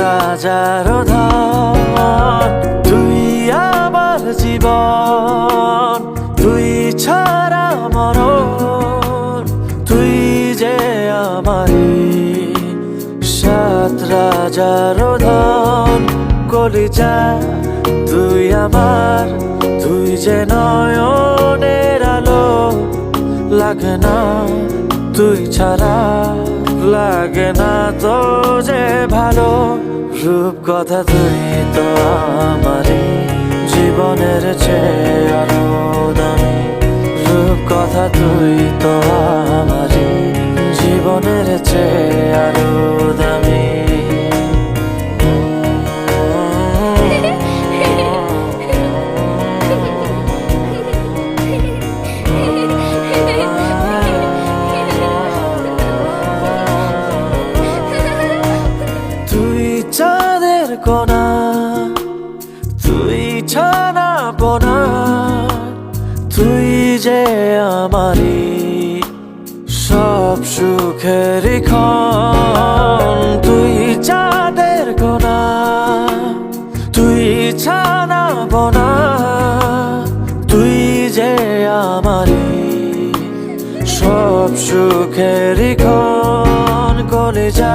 রাজার তুই আমার জীবন, তুই ছাড়া মরণ, তুই যে আমারি। সাত রাজার ধন, কলিজা, তুই আমার, তুই যে নয়নের আলো, লাগে না তুই ছাড়া। লাগে না তো যে ভালো রূপ কথা তুই তো আমারই জীবনের চেয়ে আরও চাঁদের কোনা তুই ছানা পোনা তুই যে আমারি সব সুখের ক্ষণ। তুই চাঁদের কোনা তুই ছানা তুই যে আমারি সব সুখের তুই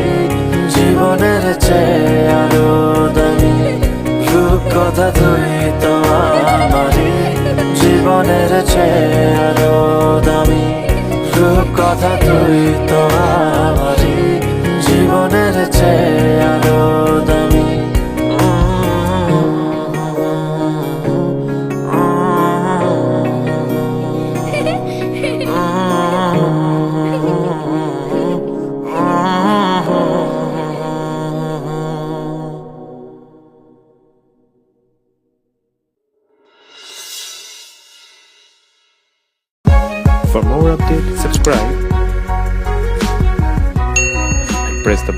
মনের চেয়ে রূপ কথা তুই তো আমারি জীবনের চেয়ে For more updates, subscribe. And press the